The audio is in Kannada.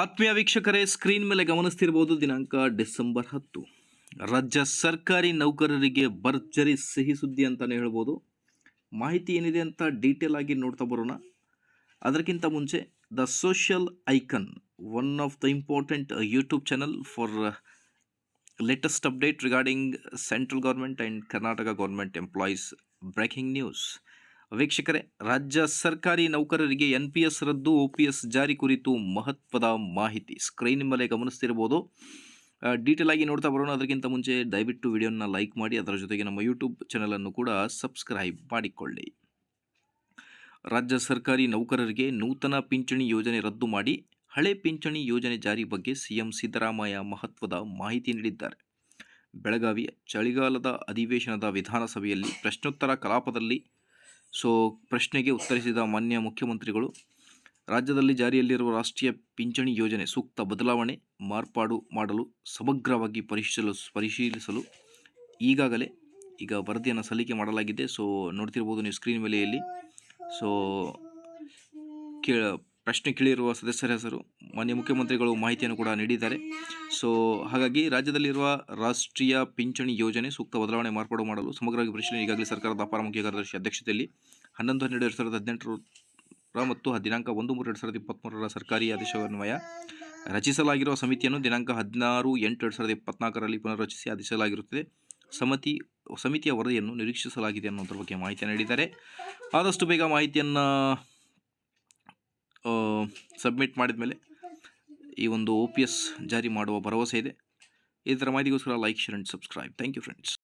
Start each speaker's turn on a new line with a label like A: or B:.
A: ಆತ್ಮೀಯ ವೀಕ್ಷಕರೇ ಸ್ಕ್ರೀನ್ ಮೇಲೆ ಗಮನಿಸ್ತಿರ್ಬೋದು ದಿನಾಂಕ ಡಿಸೆಂಬರ್ ಹತ್ತು. ರಾಜ್ಯ ಸರ್ಕಾರಿ ನೌಕರರಿಗೆ ಭರ್ಜರಿ ಸಿಹಿ ಸುದ್ದಿ ಅಂತಲೇ ಹೇಳ್ಬೋದು. ಮಾಹಿತಿ ಏನಿದೆ ಅಂತ ಡೀಟೇಲ್ ಆಗಿ ನೋಡ್ತಾ ಬರೋಣ. ಅದಕ್ಕಿಂತ ಮುಂಚೆ the social icon one of the important YouTube channel for latest update regarding central government and Karnataka government employees breaking news ವೀಕ್ಷಕರೇ, ರಾಜ್ಯ ಸರ್ಕಾರಿ ನೌಕರರಿಗೆ ಎನ್ ಪಿ ಎಸ್ ರದ್ದು ಒ ಪಿ ಎಸ್ ಜಾರಿ ಕುರಿತು ಮಹತ್ವದ ಮಾಹಿತಿ. ಸ್ಕ್ರೀನ್ ಮೇಲೆ ಗಮನಿಸ್ತಿರ್ಬೋದು ಡೀಟೇಲ್ ಆಗಿ ನೋಡ್ತಾ ಬರೋಣ. ಅದಕ್ಕಿಂತ ಮುಂಚೆ ದಯವಿಟ್ಟು ವಿಡಿಯೋನ ಲೈಕ್ ಮಾಡಿ. ಅದರ ಜೊತೆಗೆ ನಮ್ಮ ಯೂಟ್ಯೂಬ್ ಚಾನಲನ್ನು ಕೂಡ ಸಬ್ಸ್ಕ್ರೈಬ್ ಮಾಡಿಕೊಳ್ಳಿ. ರಾಜ್ಯ ಸರ್ಕಾರಿ ನೌಕರರಿಗೆ ನೂತನ ಪಿಂಚಣಿ ಯೋಜನೆ ರದ್ದು ಮಾಡಿ. ಹಳೆ ಪಿಂಚಣಿ ಯೋಜನೆ ಜಾರಿ ಬಗ್ಗೆ ಸಿಎಂ ಸಿದ್ದರಾಮಯ್ಯ ಮಹತ್ವದ ಮಾಹಿತಿ ನೀಡಿದ್ದಾರೆ. ಬೆಳಗಾವಿಯ ಚಳಿಗಾಲದ ಅಧಿವೇಶನದ ವಿಧಾನಸಭೆಯಲ್ಲಿ ಪ್ರಶ್ನೋತ್ತರ ಕಲಾಪದಲ್ಲಿ ಸೊ ಪ್ರಶ್ನೆಗೆ ಉತ್ತರಿಸಿದ ಮಾನ್ಯ ಮುಖ್ಯಮಂತ್ರಿಗಳು, ರಾಜ್ಯದಲ್ಲಿ ಜಾರಿಯಲ್ಲಿರುವ ರಾಷ್ಟ್ರೀಯ ಪಿಂಚಣಿ ಯೋಜನೆ ಸೂಕ್ತ ಬದಲಾವಣೆ ಮಾರ್ಪಾಡು ಮಾಡಲು, ಸಮಗ್ರವಾಗಿ ಪರಿಶೀಲಿಸಲು ಪರಿಶೀಲಿಸಲು ಈಗಾಗಲೇ ಈಗ ವರದಿಯನ್ನು ಸಲ್ಲಿಕೆ ಮಾಡಲಾಗಿದೆ. ಸೊ ನೋಡ್ತಿರ್ಬೋದು ನೀವು ಸ್ಕ್ರೀನ್ ಮೇಲೆ ಇಲ್ಲಿ ಸೊ ಕೇಳ, ಪ್ರಶ್ನೆ ಕೇಳಿರುವ ಸದಸ್ಯರ ಹೆಸರು ಮಾನ್ಯ ಮುಖ್ಯಮಂತ್ರಿಗಳು ಮಾಹಿತಿಯನ್ನು ಕೂಡ ನೀಡಿದ್ದಾರೆ. ಸೊ ಹಾಗಾಗಿ ರಾಜ್ಯದಲ್ಲಿರುವ ರಾಷ್ಟ್ರೀಯ ಪಿಂಚಣಿ ಯೋಜನೆ ಸೂಕ್ತ ಬದಲಾವಣೆ ಮಾರ್ಪಾಡು ಮಾಡಲು ಸಮಗ್ರವಾಗಿ ಪರಿಶೀಲನೆ ಈಗಾಗಲೇ ಸರ್ಕಾರದ ಅಪಾರ ಮುಖ್ಯ ಕಾರ್ಯದರ್ಶಿ ಅಧ್ಯಕ್ಷತೆಯಲ್ಲಿ ಹನ್ನೊಂದು, ಹನ್ನೆರಡು, ಎರಡು ಸಾವಿರದ ಹದಿನೆಂಟರ ಮತ್ತು ದಿನಾಂಕ ಒಂದು, ಮೂರು, ಎರಡು ಸಾವಿರದ ಇಪ್ಪತ್ತ್ಮೂರರ ಸರ್ಕಾರಿ ಆದೇಶವನ್ವಯ ರಚಿಸಲಾಗಿರುವ ಸಮಿತಿಯನ್ನು ದಿನಾಂಕ ಹದಿನಾರು, ಎಂಟು, ಎರಡು ಸಾವಿರದ ಇಪ್ಪತ್ನಾಲ್ಕರಲ್ಲಿ ಪುನರ್ರಚಿಸಿ ಆದೇಶಿಸಲಾಗಿರುತ್ತದೆ ಸಮಿತಿ, ಸಮಿತಿಯ ವರದಿಯನ್ನು ನಿರೀಕ್ಷಿಸಲಾಗಿದೆ ಅನ್ನೋದ್ರ ಬಗ್ಗೆ ಮಾಹಿತಿಯನ್ನು ನೀಡಿದ್ದಾರೆ. ಆದಷ್ಟು ಬೇಗ ಮಾಹಿತಿಯನ್ನು ಸಬ್ಮಿಟ್ ಮಾಡಿದ ಮೇಲೆ ಈ ಒಂದು ಒ ಪಿ ಎಸ್ ಜಾರಿ ಮಾಡುವ ಭರವಸೆ ಇದೆ. ಇದರ ಮಾಹಿತಿಗೋಸ್ಕರ like, share and subscribe. Thank you, friends.